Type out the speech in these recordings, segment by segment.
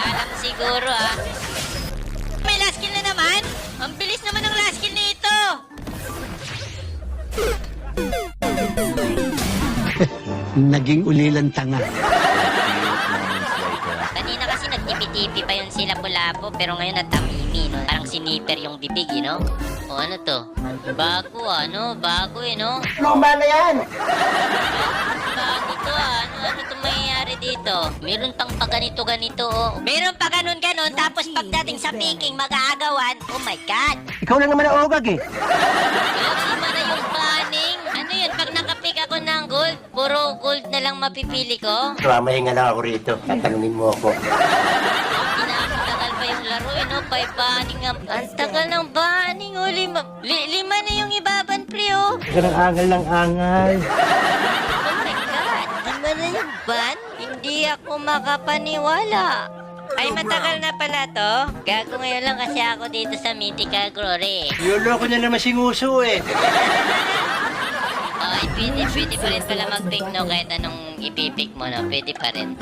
Alam siguro ah. May last kill na naman? Ang bilis naman ng last kill nito! Naging ulilan tanga. Kanina kasi nagtipi-tipi pa sila Pulapo pero ngayon natamimi, no? Parang siniper yung bibig, you know? O ano to? Bago ano? Bago eh, no? Luma na yan! Bago to ah. Ano, ano to mangyayari dito? Meron pang pa ganito ganito oh. Meron pa ganun ganon tapos pagdating sa picking mag-aagawan. Oh my God! Ikaw lang naman ang ugag eh. Mo na yung banning. Ano yun? Pag nakapick ako ng gold, puro gold na lang mapipili ko? Mamahinga lang ako rito. Tatanungin mo ako. Banning nga. Ang tagal ng banning, oh. Lima, li- lima na yung ibaban, pre, oh. Ikaw ng angal ng angal. Oh my God! Lima na yung ban? Hindi ako makapaniwala. Ay, matagal na pala to. Gago ngayon lang kasi ako dito sa Mythical Glory. Yolo ko na naman singuso eh. Ay, pwede, pwede pa rin pala mag-pick, no? Kahit anong ipipick mo, no? Pwede pa rin.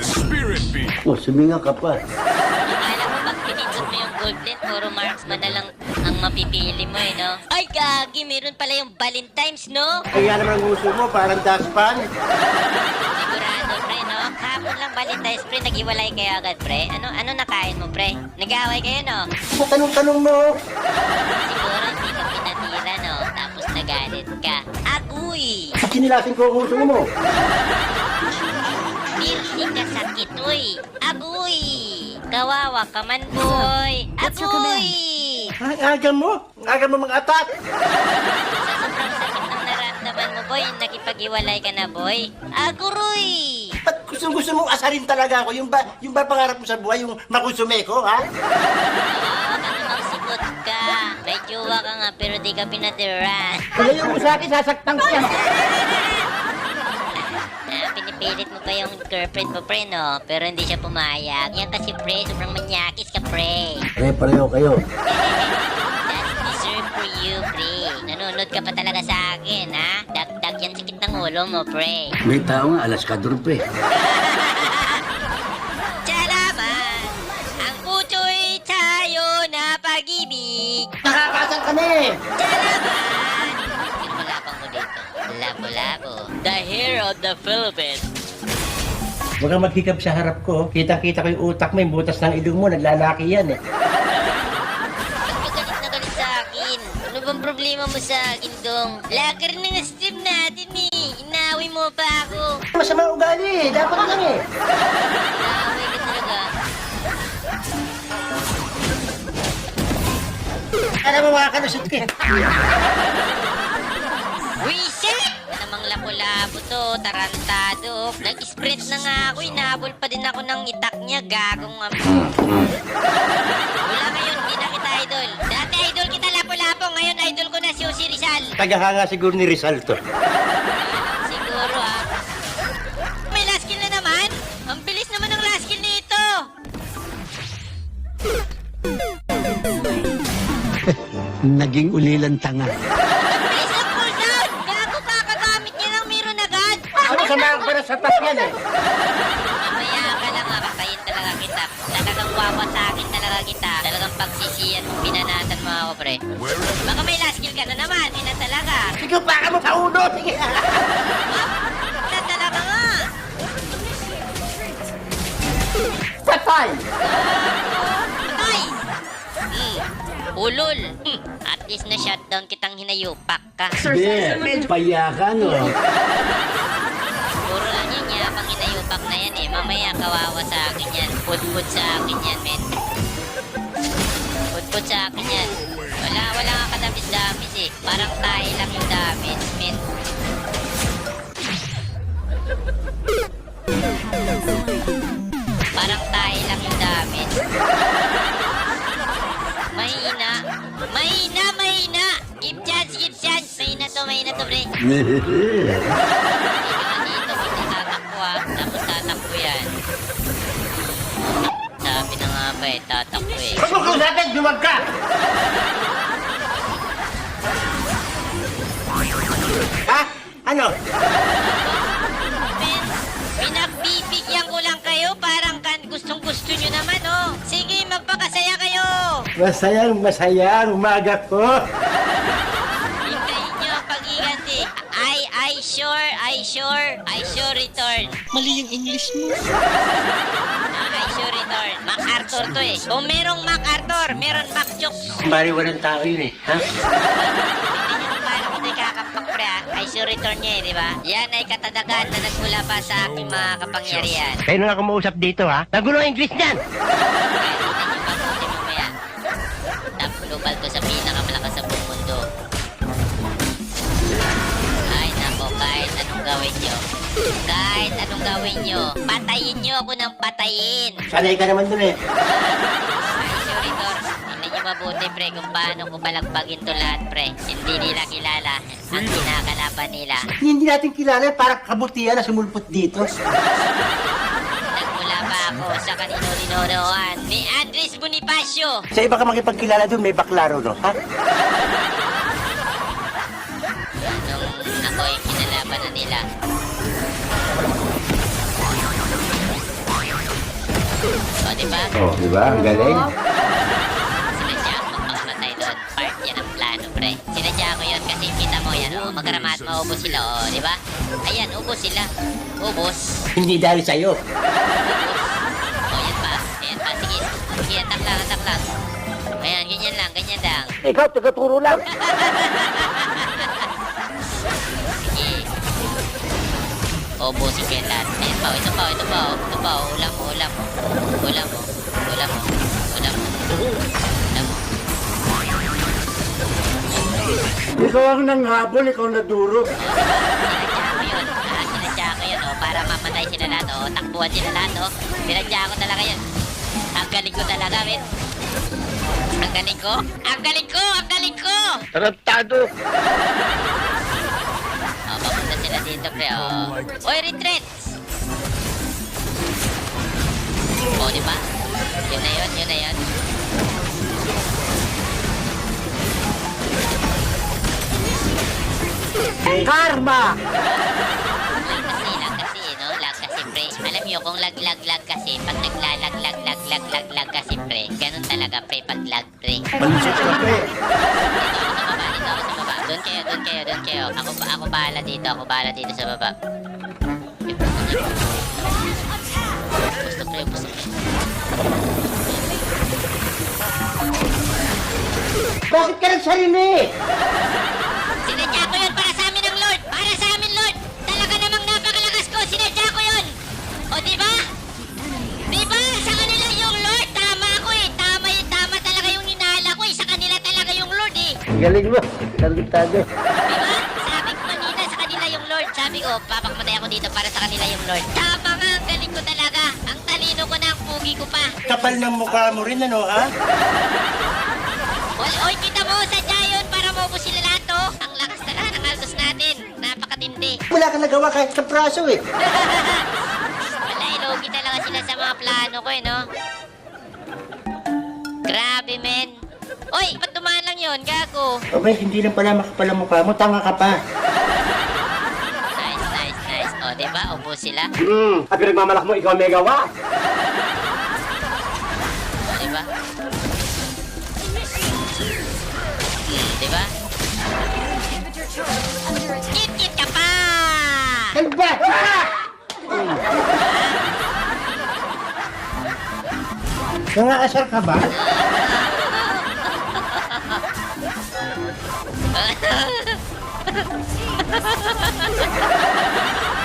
Oh, suminga ka pa. Puro marksman na lang ang mapipili mo, eh, no? Ay, gagi, meron pala yung Valentine's, no? Kaya naman ang gusto mo, parang daspan. Sigurado, pre, no? Hapon lang Valentine's, pre, nag-iwalay kayo agad, pre. Ano, ano nakain mo, pre? Nag-away kayo, no? Tanong-tanong mo. Siguro hindi ka pinatira, no? Tapos nagalit ka. Agoy! Sinilasin ko ang gusto mo. Birthday ka sakit, uy! Agoy! Kawawa ka man, boy! Agoy! Ang aga mo. Ang aga mo mga atat. Sa sobrang sakit ng naramdaman mo, boy, nakipag-iwalay ka na, boy. Aguroy! Ba't gusto gusto mong asarin talaga ako? Yung ba, yung ba pangarap mo sa buhay, yung makonsume ko, ha? Oo, ka. May jowa ka nga, pero di ka pinatiran. Kulayo mo sa akin, sasaktan ko yan. Pinipilit mo pa yung girlfriend mo, pre, no? Pero hindi siya pumayag. Yan kasi, pre, sobrang manyakis ka, pre. Pare-pareho kayo. That's deserve for you, pre. Nanonood ka pa talaga sa akin, ha? Dagdag yan sakit ng ulo mo, pre. May tao nga, alas ka pre. Salamat! Ang puso'y tayo na pag-ibig. Nakakasal kami. Hero of the Philippines. Huwag kang magkikap sa harap ko. Kita-kita ko yung utak mo, yung butas ng ilong mo, naglalaki yan eh. Ba't ka galit na galit sa akin? Ano bang problema mo sa akin, Dong? Lager na nga stream natin eh. Inawi mo pa ako. Masama ugali eh, dapat lang eh. Inaaway ka talaga. Alam mo mga kanusot ka. Wisit! Namang lapo-labo to, tarantado. Nag-sprint na nga ako, inabol pa din ako ng itak niya, gagong am... Wala ngayon, di na kita idol. Dati idol kita lapo-lapo, ngayon idol ko na si Uzi Rizal. Tagahanga siguro ni Rizal to. Siguro ah. May last kill na naman? Ang bilis naman ng last kill nito! Naging ulilan tanga. Sa mga para sa tas yan eh? Mamaya ka lang kakayin talaga kita. Talagang wawa sa akin talaga kita. Talagang pagsisiyan mo, binanatan mo ako, pre. Baka may last kill ka na naman, ina talaga. Sige, baka mo sa ulo. Sige. Ina talaga nga. Patay! Patay! Hmm. Ulol. Hmm. At least na shutdown kitang hinayupak ka. Be, payakan no. Hinayupak na yan eh. Mamaya kawawa sa akin yan. Pudpud sa akin yan, men. Pudpud sa akin yan. Wala, wala nga kadamis-damis eh. Parang tayo lang yung damage, men. Parang tayo lang yung damage. Mahina. Mahina, mahina. Give chance, give chance. Mahina to, mahina to, pre. pa eh, tatakbo eh. Pag mo kausapin, duwag ka! Ha? Ano? Ben, Pinagbibigyan ko lang kayo, parang kan gustong gusto nyo naman oh. Sige, magpakasaya kayo! Masayang masayang umaga ko! Hintayin pag-ingat. I, eh. I sure, I sure, I sure return. Mali yung English mo. Ah, Return. MacArthur to eh. Kung merong MacArthur, meron MacJokes. Bari walang tao yun eh. Ha? Paano ko ito ikakapak pre. I sure return niya eh, di ba? Yan ay katadagan na nagmula pa sa aking mga kapangyarihan. Kayo na ako mausap dito ha. Nagulo ang English niyan. Nyo, patayin nyo ako ng patayin. Sanay ka naman dun eh. Ay, sorry, Tor. Tingnan nyo mabuti, pre, kung paano ko balagbagin to lahat, pre. Hindi nila kilala ang kinakalaban nila. Hindi natin kilala para kabutihan na sumulpot dito. Nagmula pa ako sa kanino-linoroan ni Andres Bonifacio. Sa iba ka makipagkilala dun, may baklaro no? Ha? Nung ako ay kinalaban na nila. Di ba? Oh, di ba? Ang galing. Sinadya ako magpakamatay doon. Part yan ang plano, pre. Sinadya ko yun kasi kita mo yan, oh. Magkaramat, maubos sila, oh. Di ba? Ayan, ubos sila. Ubos. Hindi dahil sa'yo. O, yan pa. Ayan pa. Sige. Sige, atak lang, atak lang. Ayan, ganyan lang, ganyan lang. Ikaw, tagaturo lang. Sige. Ubusin yan lahat. Pa, ito pa, ito pa, oh. ito pa, oh. ulam mo, ulam mo. Ulam mo, ulam mo, ulam mo. Ulam mo. Ikaw ang nanghabol, ikaw na duro. Sinadya ko yun. Ah, oh. Para mamatay sila lahat, oh. Takbuhan sila lahat, oh. Sinadya ko talaga yun. Ang galing ko talaga, men. Ang galing ko. Ang galing ko! Ang galing ko! Tarantado. Oh, papunta sila dito, pre. Oh. Oy, retreat! Oh, di ba? Yun na yun, yun na yun. Karma! Kasi, lang kasi, no? Lag kasi, pre. Alam nyo, kung lag-lag-lag kasi, pag naglalag-lag-lag-lag-lag-lag kasi, pre, ganun talaga, pre, pag lag, pre. Malusot ka, pre. Dito ako sa baba, dito ako sa baba. Doon kayo, doon kayo, doon kayo. Ako, ako bahala dito, ako bahala dito sa baba. Gusto pre, gusto. Bakit ka nagsarili? Sinadya ko yun para sa amin ng Lord! Para sa amin, Lord! Talaga namang napakalakas ko! Sinadya ko yun! O, di ba? Di ba? Sa kanila yung Lord! Tama ako eh! Tama yung tama talaga yung inala ko eh! Sa kanila talaga yung Lord eh! Galing mo. Tarantado. Diba? Sabi ko kanina sa kanila yung Lord. Sabi ko, papakamatay ako dito para sa kanila yung Lord. Tama galing ko talaga. Ang talino ko na, ang pugi ko pa. Kapal ng mukha mo rin, ano, ha? Oy, oy, kita mo, sadya yun para maubos sila lahat, oh. Ang lakas talaga ng altos natin. Napakatindi. Wala ka nagawa kahit sa praso, eh. Wala, ilogi talaga sila sa mga plano ko, eh, no? Grabe, men. Oy, ba't dumaan lang yun, gago? Abay, hindi lang pala makapal ang mukha mo. Tanga ka pa. Ubos sila. Hmm, ang pinagmamalak mo, ikaw may gawa. O, di ba? Hmm, di ba? Kit-kit ka pa! Ano ba? Nangaasar ka ba?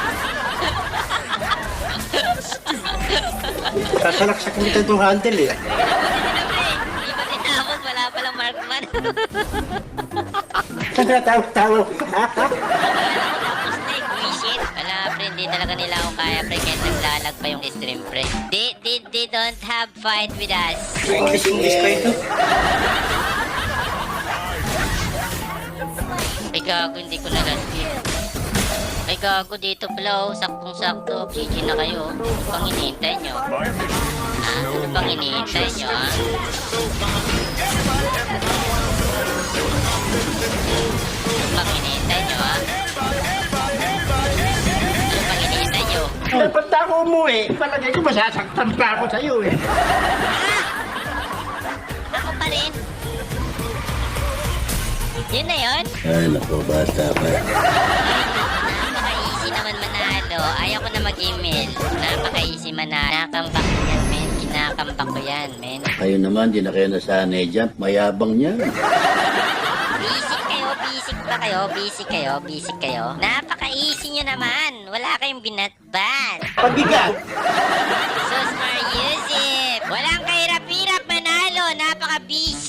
Sasalaksak nito itong handle eh. Tinapos? Wala palang markman. Nagtatawag-tawag ka. Tapos na buwisit. Wala, pre. Hindi talaga nila ako kaya, pre. Kahit naglalag pa yung stream, pre. They, they, they don't have fight with us. English-English pa ito. Ay, gago. Hindi ko nalansin. Ay, gago. Dito pala, oh. Saktong-sakto. GG na kayo. Ano pang hinihintay nyo? Ah, ano pang hinihintay nyo, ah? Ano pang hinihintay nyo, ah? Ano pang hinihintay nyo? Dapat na ako umuwi. Palagay ko masasaktan pa ako sa'yo eh. Ako pa rin. Yun na yun? Ay, naku, basta pa. Ayaw ko na mag-email. Napaka-easy manalo. Nakambak ko yan, men. Kinakambak ko yan, men. Kayo naman, di na kayo nasanay dyan. Mayabang niyan. Basic kayo, basic ba kayo? Basic kayo, basic kayo. Napaka-easy nyo naman. Wala kayong binatbat. Pabigat! Sus Yusuf! Walang kahirap-hirap manalo. Napaka-basic.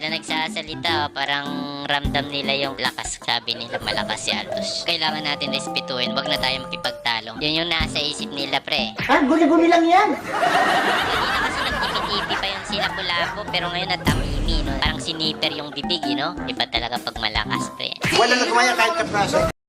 Sila nagsasalita. oh. Parang ramdam nila yung lakas. Sabi nila malakas si Altos. Kailangan natin respetuhin. Wag na tayo makipagtalo. Yun yung nasa isip nila, pre. Ah, guli-guli lang yan. Kanina kasi nagtipi-tipi pa yung sinakulabo. Pero ngayon natamimi, no? Parang siniper yung bibig, you know? Iba talaga pag malakas, pre. Wala na kumaya kahit kapraso.